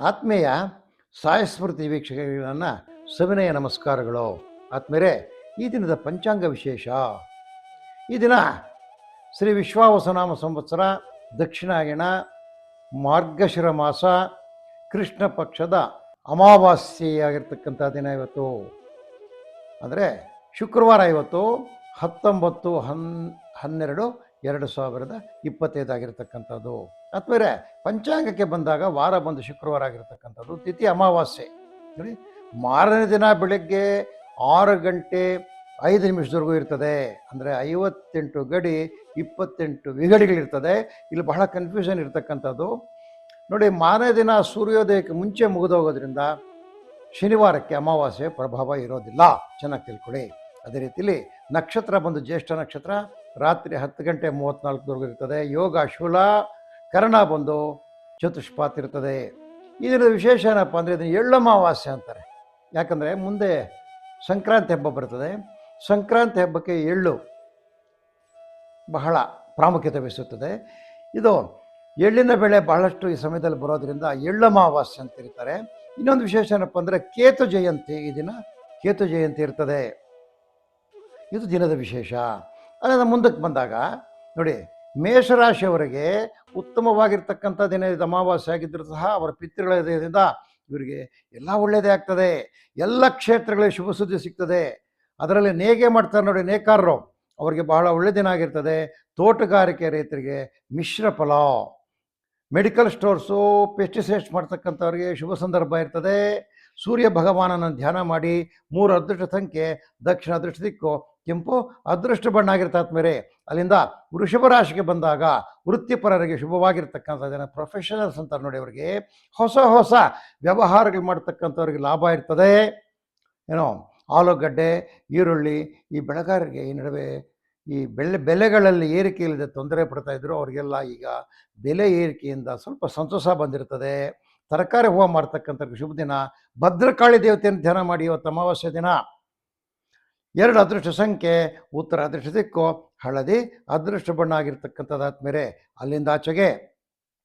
ಆತ್ಮೀಯ ಸಾಯಸ್ಮೃತಿ ವೀಕ್ಷಕರನ್ನು ಸವಿನಯ ನಮಸ್ಕಾರಗಳು. ಆತ್ಮೀಯರೇ, ಈ ದಿನದ ಪಂಚಾಂಗ ವಿಶೇಷ. ಈ ದಿನ ಶ್ರೀ ವಿಶ್ವಾವಸನಾಮ ಸಂವತ್ಸರ, ದಕ್ಷಿಣಾಯಣ, ಮಾರ್ಗಶಿರ ಮಾಸ, ಕೃಷ್ಣ ಪಕ್ಷದ ಅಮಾವಾಸ್ಯೆಯಾಗಿರ್ತಕ್ಕಂಥ ದಿನ ಇವತ್ತು. ಅಂದರೆ ಶುಕ್ರವಾರ ಇವತ್ತು ಹತ್ತೊಂಬತ್ತು ಹನ್, ಹನ್ನೆರಡು, ಎರಡು ಸಾವಿರದ ಇಪ್ಪತ್ತೈದಾಗಿರ್ತಕ್ಕಂಥದ್ದು ಆತ್ಮೀಯರೇ, ಪಂಚಾಂಗಕ್ಕೆ ಬಂದಾಗ ವಾರ ಬಂದು ಶುಕ್ರವಾರ ಆಗಿರ್ತಕ್ಕಂಥದ್ದು ತಿಥಿ ಅಮಾವಾಸ್ಯೆ. ನೋಡಿ, ಮಾರನೇ ದಿನ ಬೆಳಗ್ಗೆ ಆರು ಗಂಟೆ ಐದು ನಿಮಿಷದವರೆಗೂ ಇರ್ತದೆ. ಅಂದರೆ ಐವತ್ತೆಂಟು ಗಡಿ, ಇಪ್ಪತ್ತೆಂಟು ವಿಗಡಿಗಳಿರ್ತದೆ. ಇಲ್ಲಿ ಬಹಳ ಕನ್ಫ್ಯೂಷನ್ ಇರ್ತಕ್ಕಂಥದ್ದು. ನೋಡಿ, ಮಾರನೇ ದಿನ ಸೂರ್ಯೋದಯಕ್ಕೆ ಮುಂಚೆ ಮುಗಿದೋಗೋದ್ರಿಂದ ಶನಿವಾರಕ್ಕೆ ಅಮಾವಾಸ್ಯೆ ಪ್ರಭಾವ ಇರೋದಿಲ್ಲ. ಚೆನ್ನಾಗಿ ತಿಳ್ಕೊಳ್ಳಿ. ಅದೇ ರೀತಿಲಿ ನಕ್ಷತ್ರ ಬಂದು ಜ್ಯೇಷ್ಠ ನಕ್ಷತ್ರ, ರಾತ್ರಿ ಹತ್ತು ಗಂಟೆ ಮೂವತ್ತ್ನಾಲ್ಕದವರೆಗೂ ಇರ್ತದೆ. ಯೋಗ, ಶೂಲ ಕರ್ಣ ಬಂದು ಚತುಷ್ಪಾತ್ ಇರ್ತದೆ. ಇದರ ವಿಶೇಷ ಏನಪ್ಪ ಅಂದರೆ ಇದನ್ನು ಎಳ್ಳಮಾವಾಸ್ಯ ಅಂತಾರೆ. ಯಾಕಂದರೆ ಮುಂದೆ ಸಂಕ್ರಾಂತಿ ಹಬ್ಬ ಬರ್ತದೆ. ಸಂಕ್ರಾಂತಿ ಹಬ್ಬಕ್ಕೆ ಎಳ್ಳು ಬಹಳ ಪ್ರಾಮುಖ್ಯತೆ ವಹಿಸುತ್ತದೆ. ಇದು ಎಳ್ಳಿನ ಬೆಳೆ ಬಹಳಷ್ಟು ಈ ಸಮಯದಲ್ಲಿ ಬರೋದ್ರಿಂದ ಎಳ್ಳಮಾವಾಸ್ಯ ಅಂತ ಇರ್ತಾರೆ. ಇನ್ನೊಂದು ವಿಶೇಷ ಏನಪ್ಪ ಅಂದರೆ ಕೇತು ಜಯಂತಿ ಈ ದಿನ ಕೇತು ಜಯಂತಿ ಇರ್ತದೆ. ಇದು ದಿನದ ವಿಶೇಷ. ಅದನ್ನು ಮುಂದಕ್ಕೆ ಬಂದಾಗ ನೋಡಿ ಮೇಷರಾಶಿಯವರಿಗೆ ಉತ್ತಮವಾಗಿರ್ತಕ್ಕಂಥ ದಿನ ಇದು ಅಮಾವಾಸ್ಯೆ ಆಗಿದ್ದರೂ ಸಹ ಅವರ ಪಿತೃಗಳ ದೇಹದಿಂದ ಇವರಿಗೆ ಎಲ್ಲ ಒಳ್ಳೆಯದೇ ಆಗ್ತದೆ. ಎಲ್ಲ ಕ್ಷೇತ್ರಗಳಿಗೆ ಶುಭ ಸುದ್ದಿ ಸಿಗ್ತದೆ. ಅದರಲ್ಲಿ ನೇಗೆ ಮಾಡ್ತಾರೆ ನೋಡಿ ನೇಕಾರರು. ಅವರಿಗೆ ಬಹಳ ಒಳ್ಳೆ ದಿನ ಆಗಿರ್ತದೆ. ತೋಟಗಾರಿಕೆ ರೈತರಿಗೆ ಮಿಶ್ರ ಫಲ. ಮೆಡಿಕಲ್ ಸ್ಟೋರ್ಸು, ಪೆಸ್ಟಿಸೈಡ್ಸ್ ಮಾಡ್ತಕ್ಕಂಥವ್ರಿಗೆ ಶುಭ ಸಂದರ್ಭ ಇರ್ತದೆ. ಸೂರ್ಯ ಭಗವಾನನ ಧ್ಯಾನ ಮಾಡಿ ಮೂರು ಅದೃಷ್ಟ ಸಂಖ್ಯೆ, ದಕ್ಷಿಣ ಅದೃಷ್ಟ ದಿಕ್ಕು, ಕೆಂಪು ಅದೃಷ್ಟ ಬಣ್ಣ ಆಗಿರ್ತ ಮೇಲೆ. ಅಲ್ಲಿಂದ ವೃಷಭ ರಾಶಿಗೆ ಬಂದಾಗ ವೃತ್ತಿಪರರಿಗೆ ಶುಭವಾಗಿರ್ತಕ್ಕಂಥ ಜನ ಪ್ರೊಫೆಷನಲ್ಸ್ ಅಂತಾರೆ ನೋಡಿ ಅವರಿಗೆ ಹೊಸ ಹೊಸ ವ್ಯವಹಾರಗಳು ಮಾಡ್ತಕ್ಕಂಥವ್ರಿಗೆ ಲಾಭ ಇರ್ತದೆ. ಏನೋ ಆಲೂಗಡ್ಡೆ, ಈರುಳ್ಳಿ ಈ ಬೆಳೆಗಾರರಿಗೆ ಈ ನಡುವೆ ಈ ಬೆಳೆ, ಬೆಲೆಗಳಲ್ಲಿ ಏರಿಕೆ ಇಲ್ಲದೆ ತೊಂದರೆ ಪಡ್ತಾ ಇದ್ರು ಅವರಿಗೆಲ್ಲ ಈಗ ಬೆಲೆ ಏರಿಕೆಯಿಂದ ಸ್ವಲ್ಪ ಸಂತೋಷ ಬಂದಿರ್ತದೆ. ತರಕಾರಿ ಹೂವು ಮಾಡ್ತಕ್ಕಂಥ ಶುಭ ದಿನ. ಭದ್ರಕಾಳಿ ದೇವತೆಯನ್ನು ಧ್ಯಾನ ಮಾಡಿ ಇವತ್ತು ಅಮಾವಾಸ್ಯ ದಿನ. ಎರಡು ಅದೃಷ್ಟ ಸಂಖ್ಯೆ, ಉತ್ತರ ಅದೃಷ್ಟ ದಿಕ್ಕು, ಹಳದಿ ಅದೃಷ್ಟ ಬಣ್ಣ ಆಗಿರ್ತಕ್ಕಂಥದ್ದು ಆದ್ಮೇಲೆ ಅಲ್ಲಿಂದ ಆಚೆಗೆ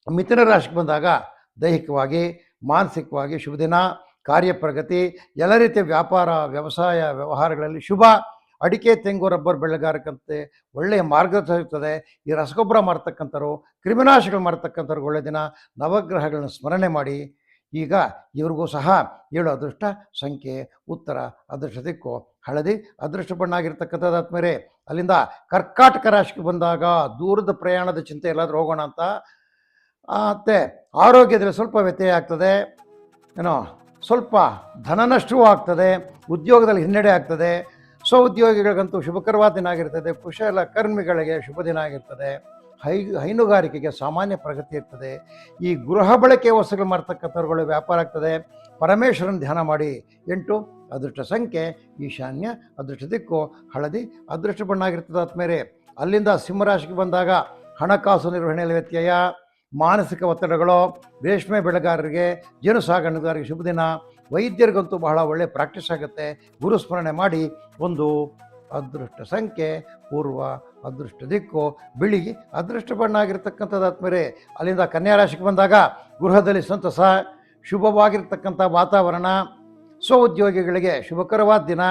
ಮಿಥುನ ರಾಶಿಗೆ ಬಂದಾಗ ದೈಹಿಕವಾಗಿ, ಮಾನಸಿಕವಾಗಿ ಶುಭ ದಿನ, ಕಾರ್ಯಪ್ರಗತಿ, ಎಲ್ಲ ರೀತಿಯ ವ್ಯಾಪಾರ, ವ್ಯವಸಾಯ, ವ್ಯವಹಾರಗಳಲ್ಲಿ ಶುಭ. ಅಡಿಕೆ, ತೆಂಗು, ರಬ್ಬರ್ ಬೆಳೆಗಾರಕ್ಕಂತೆ ಒಳ್ಳೆಯ ಇರ್ತದೆ ಈ ರಸಗೊಬ್ಬರ ಮಾಡ್ತಕ್ಕಂಥವ್ರು ಕ್ರಿಮಿನಾಶಕಗಳು ಮಾಡ್ತಕ್ಕಂಥವ್ರಿಗೆ ಒಳ್ಳೆಯ ದಿನ. ನವಗ್ರಹಗಳನ್ನು ಸ್ಮರಣೆ ಮಾಡಿ. ಈಗ ಇವ್ರಿಗೂ ಸಹ ಏಳು ಅದೃಷ್ಟ, ಸಂಖ್ಯೆ, ಉತ್ತರ, ಅದೃಷ್ಟ ದಿಕ್ಕು, ಹಳದಿ, ಅದೃಷ್ಟ ಬಣ್ಣ ಆಗಿರ್ತಕ್ಕಂಥದ್ದು ಆದ್ಮೇಲೆ ಅಲ್ಲಿಂದ ಕರ್ಕಾಟಕ ರಾಶಿಗೆ ಬಂದಾಗ ದೂರದ ಪ್ರಯಾಣದ ಚಿಂತೆ ಎಲ್ಲಾದರೂ ಹೋಗೋಣ ಅಂತ. ಮತ್ತು ಆರೋಗ್ಯದಲ್ಲಿ ಸ್ವಲ್ಪ ವ್ಯತ್ಯಯ ಆಗ್ತದೆ. ಏನೋ ಸ್ವಲ್ಪ ಧನ ನಷ್ಟವೂ ಆಗ್ತದೆ. ಉದ್ಯೋಗದಲ್ಲಿ ಹಿನ್ನಡೆ ಆಗ್ತದೆ. ಸ್ವ ಉದ್ಯೋಗಿಗಳಿಗಂತೂ ಶುಭಕರವಾದ ದಿನ ಆಗಿರ್ತದೆ. ಕುಶಲ ಕರ್ಮಿಗಳಿಗೆ ಶುಭ ದಿನ ಆಗಿರ್ತದೆ. ಹೈ, ಹೈನುಗಾರಿಕೆಗೆ ಸಾಮಾನ್ಯ ಪ್ರಗತಿ ಇರ್ತದೆ. ಈ ಗೃಹ ಬಳಕೆ ವಸ್ತುಗಳು ಮಾಡ್ತಕ್ಕಂಥವ್ರುಗಳು ವ್ಯಾಪಾರ ಆಗ್ತದೆ. ಪರಮೇಶ್ವರನ ಧ್ಯಾನ ಮಾಡಿ. ಎಂಟು, ಅದೃಷ್ಟ ಸಂಖ್ಯೆ, ಈಶಾನ್ಯ, ಅದೃಷ್ಟ ದಿಕ್ಕು, ಹಳದಿ, ಅದೃಷ್ಟ ಬಣ್ಣ ಆಗಿರ್ತದೆ ಆದ್ಮೇಲೆ ಅಲ್ಲಿಂದ ಸಿಂಹರಾಶಿಗೆ ಬಂದಾಗ ಹಣಕಾಸು ನಿರ್ವಹಣೆಯಲ್ಲಿ ವ್ಯತ್ಯಯ. ಮಾನಸಿಕ ಒತ್ತಡಗಳು, ರೇಷ್ಮೆ ಬೆಳೆಗಾರರಿಗೆ ಜೇನು ಸಾಗಾಣಿಕೆಗಾರರಿಗೆ ಶುಭ ದಿನ. ವೈದ್ಯರಿಗಂತೂ ಬಹಳ ಒಳ್ಳೆಯ ಪ್ರಾಕ್ಟೀಸ್ ಆಗುತ್ತೆ. ಗುರುಸ್ಮರಣೆ ಮಾಡಿ ಒಂದು ಅದೃಷ್ಟ ಸಂಖ್ಯೆ, ಪೂರ್ವ ಅದೃಷ್ಟ ದಿಕ್ಕು ಬಿಳಿ ಅದೃಷ್ಟ ಬಣ್ಣ ಆಗಿರ್ತಕ್ಕಂಥದ್ದು ಆದ್ಮೇಲೆ ಅಲ್ಲಿಂದ ಕನ್ಯಾ ರಾಶಿಗೆ ಬಂದಾಗ ಗೃಹದಲ್ಲಿ ಸಂತಸ, ಶುಭವಾಗಿರ್ತಕ್ಕಂಥ ವಾತಾವರಣ ಸ್ವ ಉದ್ಯೋಗಿಗಳಿಗೆ ಶುಭಕರವಾದ ದಿನ,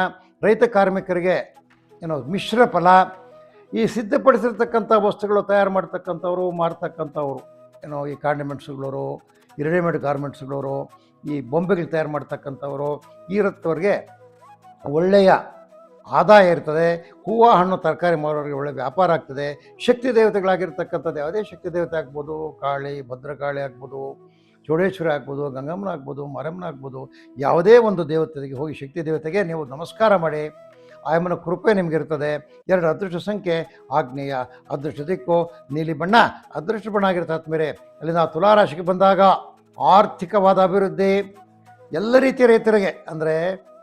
ರೈತ ಕಾರ್ಮಿಕರಿಗೆ ಏನೋ ಮಿಶ್ರ ಫಲ, ಈ ಸಿದ್ಧಪಡಿಸಿರ್ತಕ್ಕಂಥ ವಸ್ತುಗಳು ತಯಾರು ಮಾಡ್ತಕ್ಕಂಥವ್ರು, ಮಾರ್ತಕ್ಕಂಥವ್ರು, ಏನೋ ಈ ಕಾಂಡಿಮೆಂಟ್ಸ್ಗಳವರು ಈ ರೆಡಿಮೇಡ್ ಗಾರ್ಮೆಂಟ್ಸ್ಗಳವರು ಈ ಬೊಂಬೆಗಳು ತಯಾರು ಮಾಡ್ತಕ್ಕಂಥವರು, ಈ ರತ್ತವ್ರಿಗೆ ಒಳ್ಳೆಯ ಆದಾಯ ಇರ್ತದೆ. ಹೂವು, ಹಣ್ಣು, ತರಕಾರಿ ಮಾರೋರಿಗೆ ಒಳ್ಳೆ ವ್ಯಾಪಾರ ಆಗ್ತದೆ. ಶಕ್ತಿ ದೇವತೆಗಳಾಗಿರ್ತಕ್ಕಂಥದ್ದು ಯಾವುದೇ ಶಕ್ತಿ ದೇವತೆ ಆಗ್ಬೋದು, ಕಾಳಿ, ಭದ್ರಕಾಳಿ ಆಗ್ಬೋದು ಚೌಡೇಶ್ವರಿ ಆಗ್ಬೋದು, ಗಂಗಮ್ಮನ ಆಗ್ಬೋದು, ಮರಮ್ಮನ ಆಗ್ಬೋದು, ಯಾವುದೇ ಒಂದು ದೇವತೆಗೆ ಹೋಗಿ ಶಕ್ತಿ ದೇವತೆಗೆ ನೀವು ನಮಸ್ಕಾರ ಮಾಡಿ, ಆಯಮ್ಮನ ಕೃಪೆ ನಿಮಗಿರ್ತದೆ ಎರಡು ಅದೃಷ್ಟ ಸಂಖ್ಯೆ, ಆಗ್ನೇಯ ಅದೃಷ್ಟ ದಿಕ್ಕು, ನೀಲಿ ಬಣ್ಣ, ಅದೃಷ್ಟ ಬಣ್ಣ ಆಗಿರ್ತದೆ ಮೇಲೆ ಅಲ್ಲಿಂದ ತುಲಾರಾಶಿಗೆ ಬಂದಾಗ ಆರ್ಥಿಕವಾದ ಅಭಿವೃದ್ಧಿ, ಎಲ್ಲ ರೀತಿಯ ರೈತರಿಗೆ, ಅಂದರೆ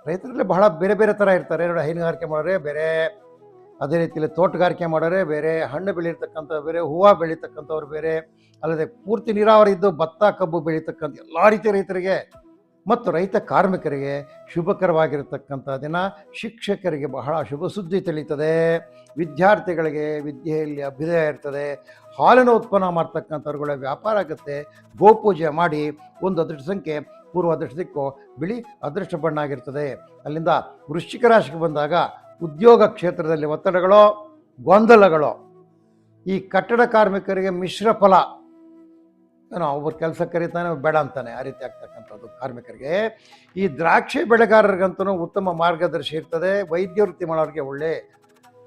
ರೈತರಲ್ಲಿ ಬಹಳ ಬೇರೆ ಬೇರೆ ಥರ ಇರ್ತಾರೆ. ನೋಡಿ, ಹೈನುಗಾರಿಕೆ ಮಾಡೋರೆ ಬೇರೆ, ಅದೇ ರೀತಿಯಲ್ಲಿ ತೋಟಗಾರಿಕೆ ಮಾಡೋರೆ ಬೇರೆ, ಹಣ್ಣು ಬೆಳೀತಕ್ಕಂಥವ್ರು ಬೇರೆ, ಹೂವು ಬೆಳೀತಕ್ಕಂಥವ್ರು ಬೇರೆ, ಅಲ್ಲದೆ ಪೂರ್ತಿ ನೀರಾವರಿ ಇದ್ದು ಭತ್ತ, ಕಬ್ಬು ಬೆಳೀತಕ್ಕಂಥ ಎಲ್ಲ ರೀತಿಯ ರೈತರಿಗೆ ಮತ್ತು ರೈತ ಕಾರ್ಮಿಕರಿಗೆ ಶುಭಕರವಾಗಿರತಕ್ಕಂಥ ದಿನ ಶಿಕ್ಷಕರಿಗೆ ಬಹಳ ಶುಭ ಸುದ್ದಿ ತಿಳಿಯುತ್ತದೆ. ವಿದ್ಯಾರ್ಥಿಗಳಿಗೆ ವಿದ್ಯೆಯಲ್ಲಿ ಅಭ್ಯುದಯ ಇರ್ತದೆ. ಹಾಲಿನ ಉತ್ಪನ್ನ ಮಾಡ್ತಕ್ಕಂಥವ್ರುಗಳ ವ್ಯಾಪಾರ ಆಗುತ್ತೆ. ಗೋಪೂಜೆ ಮಾಡಿ ಒಂದು ಅದೃಷ್ಟ ಸಂಖ್ಯೆ, ಪೂರ್ವ ಅದೃಷ್ಟ ಬಿಳಿ ಅದೃಷ್ಟ ಬಣ್ಣ ಆಗಿರ್ತದೆ. ಅಲ್ಲಿಂದ ವೃಶ್ಚಿಕ ರಾಶಿಗೆ ಬಂದಾಗ ಉದ್ಯೋಗ ಕ್ಷೇತ್ರದಲ್ಲಿ ಒತ್ತಡಗಳು ಗೊಂದಲಗಳು ಈ ಕಟ್ಟಡ ಕಾರ್ಮಿಕರಿಗೆ ಮಿಶ್ರ ಫಲ ಏನೋ ಒಬ್ಬರು ಕೆಲಸ ಕರೀತಾನೆ ಬೇಡ ಅಂತಾನೆ ಆ ರೀತಿ ಆಗ್ತಕ್ಕಂಥದ್ದು ಕಾರ್ಮಿಕರಿಗೆ. ಈ ದ್ರಾಕ್ಷಿ ಬೆಳೆಗಾರರಿಗಂತೂ ಉತ್ತಮ ಮಾರ್ಗದರ್ಶಿ ಇರ್ತದೆ. ವೈದ್ಯ ವೃತ್ತಿ ಮಾಡೋರಿಗೆ ಒಳ್ಳೆ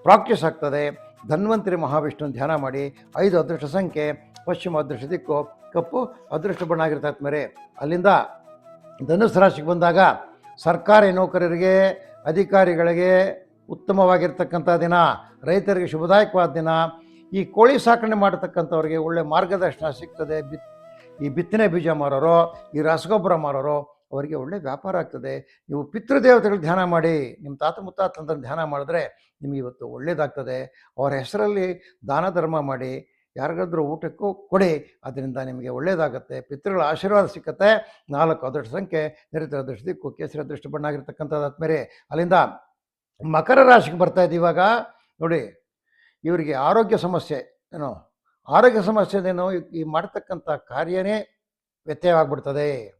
ಪ್ರಾಕ್ಟೀಸ್ ಆಗ್ತದೆ. ಧನ್ವಂತರಿ ಮಹಾವಿಷ್ಣು ಧ್ಯಾನ ಮಾಡಿ. ಐದು ಅದೃಷ್ಟ ಸಂಖ್ಯೆ, ಪಶ್ಚಿಮ ಅದೃಷ್ಟ ದಿಕ್ಕು, ಕಪ್ಪು ಅದೃಷ್ಟ ಬಣ್ಣ ಆಗಿರ್ತದೆ ಮೇರೆ. ಅಲ್ಲಿಂದ ಧನುಸ್ ರಾಶಿಗೆ ಬಂದಾಗ ಸರ್ಕಾರಿ ನೌಕರರಿಗೆ, ಅಧಿಕಾರಿಗಳಿಗೆ ಉತ್ತಮವಾಗಿರ್ತಕ್ಕಂಥ ದಿನ. ರೈತರಿಗೆ ಶುಭದಾಯಕವಾದ ದಿನ. ಈ ಕೋಳಿ ಸಾಕಣೆ ಮಾಡತಕ್ಕಂಥವ್ರಿಗೆ ಒಳ್ಳೆ ಮಾರ್ಗದರ್ಶನ ಸಿಗ್ತದೆ. ಬಿತ್ ಈ ಬಿತ್ತನೆ ಬೀಜ ಮಾರೋರೋ, ಈ ರಸಗೊಬ್ಬರ ಮಾರೋರೋ, ಅವರಿಗೆ ಒಳ್ಳೆ ವ್ಯಾಪಾರ ಆಗ್ತದೆ. ನೀವು ಪಿತೃದೇವತೆಗಳು ಧ್ಯಾನ ಮಾಡಿ, ನಿಮ್ಮ ತಾತ ಮುತ್ತಾತಂದ್ರೆ ಧ್ಯಾನ ಮಾಡಿದ್ರೆ ನಿಮಗೆ ಇವತ್ತು ಒಳ್ಳೆಯದಾಗ್ತದೆ ಅವರ ಹೆಸರಲ್ಲಿ ದಾನ ಧರ್ಮ ಮಾಡಿ, ಯಾರಿಗಾದ್ರೂ ಊಟಕ್ಕೂ ಕೊಡಿ, ಅದರಿಂದ ನಿಮಗೆ ಒಳ್ಳೆಯದಾಗುತ್ತೆ ಪಿತೃಗಳ ಆಶೀರ್ವಾದ ಸಿಕ್ಕತ್ತೆ. ನಾಲ್ಕು ಅದೃಷ್ಟ ಸಂಖ್ಯೆ ನಿರಂತರ ಅದೃಷ್ಟ ದಿಕ್ಕು ಕೇಸರಿ ಅದೃಷ್ಟ ಬಣ್ಣ ಆಗಿರ್ತಕ್ಕಂಥದ್ದು ಆದ್ಮೇಲೆ ಅಲ್ಲಿಂದ ಮಕರ ರಾಶಿಗೆ ಬರ್ತಾ ಇದ್ದೀವಿ ಇವಾಗ. ನೋಡಿ, ಇವರಿಗೆ ಆರೋಗ್ಯ ಸಮಸ್ಯೆ, ಏನೋ? ಆರೋಗ್ಯ ಸಮಸ್ಯೆದೇನೋ ಈ- ಈ ಮಾಡ್ತಕ್ಕಂಥ ಕಾರ್ಯನೇ ವ್ಯತ್ಯಯವಾಗ್ಬಿಡ್ತದೆ.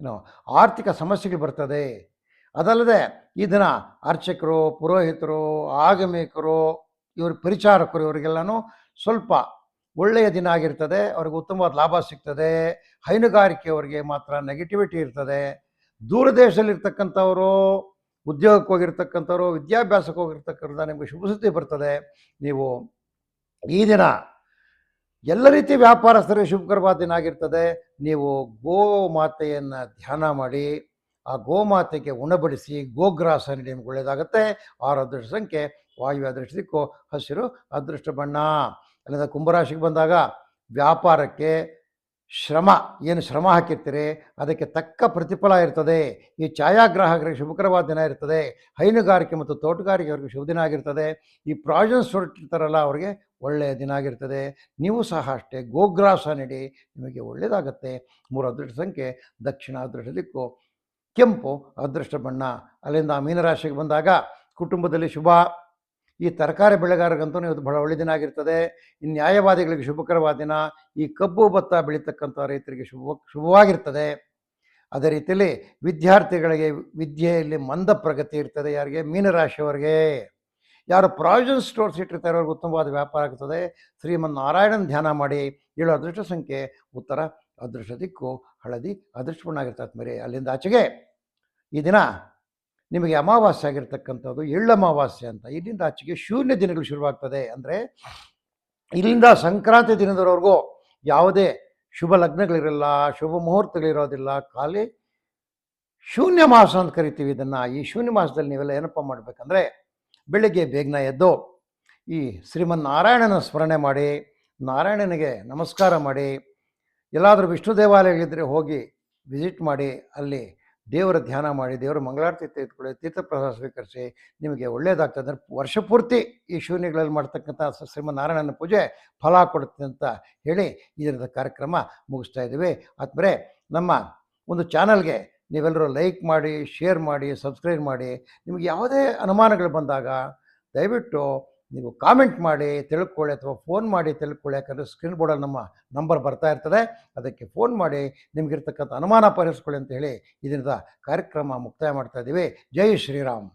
ಏನು ಆರ್ಥಿಕ ಸಮಸ್ಯೆಗಳು ಬರ್ತದೆ. ಅದಲ್ಲದೆ ಈ ದಿನ ಅರ್ಚಕರು, ಪುರೋಹಿತರು, ಆಗಮಿಕರು, ಇವರು ಪರಿಚಾರಕರು, ಇವರಿಗೆಲ್ಲನೂ ಸ್ವಲ್ಪ ಒಳ್ಳೆಯ ದಿನ ಆಗಿರ್ತದೆ. ಅವ್ರಿಗೆ ಉತ್ತಮವಾದ ಲಾಭ ಸಿಗ್ತದೆ. ಹೈನುಗಾರಿಕೆಯವರಿಗೆ ಮಾತ್ರ ನೆಗೆಟಿವಿಟಿ ಇರ್ತದೆ. ದೂರ ದೇಶದಲ್ಲಿರ್ತಕ್ಕಂಥವರು ಉದ್ಯೋಗಕ್ಕೆ ಹೋಗಿರ್ತಕ್ಕಂಥವ್ರು, ವಿದ್ಯಾಭ್ಯಾಸಕ್ಕೆ ಹೋಗಿರ್ತಕ್ಕಂಥ ನಿಮಗೆ ಶುಭ ಬರ್ತದೆ. ನೀವು ಈ ದಿನ ಎಲ್ಲ ರೀತಿ ವ್ಯಾಪಾರಸ್ಥರಿಗೆ ಶುಭಕರವಾದ ದಿನ ಆಗಿರ್ತದೆ ನೀವು ಗೋಮಾತೆಯನ್ನು ಧ್ಯಾನ ಮಾಡಿ, ಆ ಗೋಮಾತೆಗೆ ಉಣಬಡಿಸಿ, ಗೋಗ್ರಾಸ ನೀಡಿ ನಿಮ್ಗೆ ಒಳ್ಳೆಯದಾಗುತ್ತೆ. ಆರು ಅದೃಷ್ಟ ಸಂಖ್ಯೆ ವಾಯು ಅದೃಷ್ಟ ದಿಕ್ಕು, ಹಸಿರು ಅದೃಷ್ಟ ಬಣ್ಣ. ಅಲ್ಲಿಂದ ಕುಂಭರಾಶಿಗೆ ಬಂದಾಗ ವ್ಯಾಪಾರಕ್ಕೆ ಶ್ರಮ, ಏನು ಶ್ರಮ ಹಾಕಿರ್ತೀರಿ? ಅದಕ್ಕೆ ತಕ್ಕ ಪ್ರತಿಫಲ ಇರ್ತದೆ. ಈ ಛಾಯಾಗ್ರಾಹಕರಿಗೆ ಶುಭಕರವಾದ ದಿನ ಇರ್ತದೆ. ಹೈನುಗಾರಿಕೆ ಮತ್ತು ತೋಟಗಾರಿಕೆ ಅವರಿಗೆ ಶುಭ ದಿನ ಆಗಿರ್ತದೆ. ಈ ಪ್ರಾಜೆನ್ಸ್ ಹೊರಟಿರ್ತಾರಲ್ಲ ಅವರಿಗೆ ಒಳ್ಳೆಯ ದಿನ ಆಗಿರ್ತದೆ. ನೀವು ಸಹ ಅಷ್ಟೇ ಗೋಗ್ರಾಸ ನೀಡಿ, ನಿಮಗೆ ಒಳ್ಳೆಯದಾಗತ್ತೆ. ಮೂರು ಅದೃಷ್ಟ ಸಂಖ್ಯೆ, ದಕ್ಷಿಣ ಅದೃಷ್ಟ ದಿಕ್ಕು, ಕೆಂಪು ಅದೃಷ್ಟ ಬಣ್ಣ. ಅಲ್ಲಿಂದ ಮೀನರಾಶಿಗೆ ಬಂದಾಗ ಕುಟುಂಬದಲ್ಲಿ ಶುಭ. ಈ ತರಕಾರಿ ಬೆಳೆಗಾರರಿಗಂತೂ ಇವತ್ತು ಬಹಳ ಒಳ್ಳೆ ದಿನ ಆಗಿರ್ತದೆ. ಈ ನ್ಯಾಯವಾದಿಗಳಿಗೆ ಶುಭಕರವಾದ ದಿನ. ಈ ಕಬ್ಬು ಭತ್ತ ಬೆಳೀತಕ್ಕಂಥ ರೈತರಿಗೆ ಶುಭ, ಶುಭವಾಗಿರ್ತದೆ. ಅದೇ ರೀತಿಯಲ್ಲಿ ವಿದ್ಯಾರ್ಥಿಗಳಿಗೆ ವಿದ್ಯೆಯಲ್ಲಿ ಮಂದ ಪ್ರಗತಿ ಇರ್ತದೆ ಯಾರಿಗೆ? ಮೀನರಾಶಿಯವರಿಗೆ ಯಾರು ಪ್ರಾವಿಷನ್ ಸ್ಟೋರ್ಸ್ ಇಟ್ಟಿರ್ತಾರೆ ಅವ್ರಿಗೆ ಉತ್ತಮವಾದ ವ್ಯಾಪಾರ ಆಗ್ತದೆ. ಶ್ರೀಮನ್ ನಾರಾಯಣನ ಧ್ಯಾನ ಮಾಡಿ. ಏಳು ಅದೃಷ್ಟ ಸಂಖ್ಯೆ, ಉತ್ತರ, ಅದೃಷ್ಟ ದಿಕ್ಕು, ಹಳದಿ, ಅದೃಷ್ಟಪೂರ್ಣ ಆಗಿರ್ತದೆ ಮೇರೆ ಅಲ್ಲಿಂದ ಆಚೆಗೆ ಈ ದಿನ ನಿಮಗೆ ಅಮಾವಾಸ್ಯೆ ಆಗಿರ್ತಕ್ಕಂಥದ್ದು ಎಳ್ಳು ಅಮಾವಾಸ್ಯೆ ಅಂತ. ಇಲ್ಲಿಂದ ಆಚೆಗೆ ಶೂನ್ಯ ದಿನಗಳು ಶುರುವಾಗ್ತದೆ ಅಂದರೆ ಇಲ್ಲಿಂದ ಸಂಕ್ರಾಂತಿ ದಿನದವರೆಗೂ ಯಾವುದೇ ಶುಭ ಲಗ್ನಗಳಿರಲ್ಲ, ಶುಭ ಮುಹೂರ್ತಗಳಿರೋದಿಲ್ಲ, ಖಾಲಿ ಶೂನ್ಯ ಮಾಸ ಅಂತ ಕರಿತೀವಿ ಇದನ್ನು. ಈ ಶೂನ್ಯ ಮಾಸದಲ್ಲಿ ನೀವೆಲ್ಲ ಏನಪ್ಪ ಮಾಡಬೇಕಂದ್ರೆ ಬೆಳಿಗ್ಗೆ ಬೇಗನೆ ಎದ್ದು ಈ ಶ್ರೀಮನ್ ನಾರಾಯಣನ ಸ್ಮರಣೆ ಮಾಡಿ, ನಾರಾಯಣನಿಗೆ ನಮಸ್ಕಾರ ಮಾಡಿ, ಎಲ್ಲಾದರೂ ವಿಷ್ಣು ದೇವಾಲಯಗಳಿದ್ದರೆ ಹೋಗಿ ವಿಸಿಟ್ ಮಾಡಿ, ಅಲ್ಲಿ ದೇವರ ಧ್ಯಾನ ಮಾಡಿ, ದೇವರ ಮಂಗಳಾರತಿ ತೆಗೆದುಕೊಳ್ಳಿ ತೀರ್ಥಪ್ರಸಾದ ಸ್ವೀಕರಿಸಿ, ನಿಮಗೆ ಒಳ್ಳೆಯದಾಗ್ತದೆ ಅಂದರೆ ವರ್ಷ ಪೂರ್ತಿ ಈ ಶೂನ್ಯಗಳಲ್ಲಿ ಮಾಡ್ತಕ್ಕಂಥ ಶ್ರೀಮನಾರಾಯಣನ ಪೂಜೆ ಫಲ ಕೊಡುತ್ತೆ ಅಂತ ಹೇಳಿ ಈ ದಿನದ ಕಾರ್ಯಕ್ರಮ ಮುಗಿಸ್ತಾ ಇದ್ದೀವಿ. ಆದ್ಮೇಲೆ ನಮ್ಮ ಒಂದು ಚಾನಲ್ಗೆ ನೀವೆಲ್ಲರೂ ಲೈಕ್ ಮಾಡಿ, ಶೇರ್ ಮಾಡಿ, ಸಬ್ಸ್ಕ್ರೈಬ್ ಮಾಡಿ, ನಿಮಗೆ ಯಾವುದೇ ಅನುಮಾನಗಳು ಬಂದಾಗ ದಯವಿಟ್ಟು ನೀವು ಕಾಮೆಂಟ್ ಮಾಡಿ, ತಿಳ್ಕೊಳ್ಳಿ ಅಥವಾ ಫೋನ್ ಮಾಡಿ ತಿಳ್ಕೊಳ್ಳಿ. ಯಾಕಂದರೆ ಸ್ಕ್ರೀನ್ ಬೋರ್ಡಲ್ಲಿ ನಮ್ಮ ನಂಬರ್ ಬರ್ತಾ ಇರ್ತದೆ. ಅದಕ್ಕೆ ಫೋನ್ ಮಾಡಿ ನಿಮಗಿರ್ತಕ್ಕಂಥ ಅನುಮಾನ ಪರಿಹರಿಸ್ಕೊಳ್ಳಿ ಅಂತ ಹೇಳಿ ಇದರಿಂದ ಕಾರ್ಯಕ್ರಮ ಮುಕ್ತಾಯ ಮಾಡ್ತಾ ಇದ್ದೀವಿ. ಜೈ ಶ್ರೀರಾಮ್.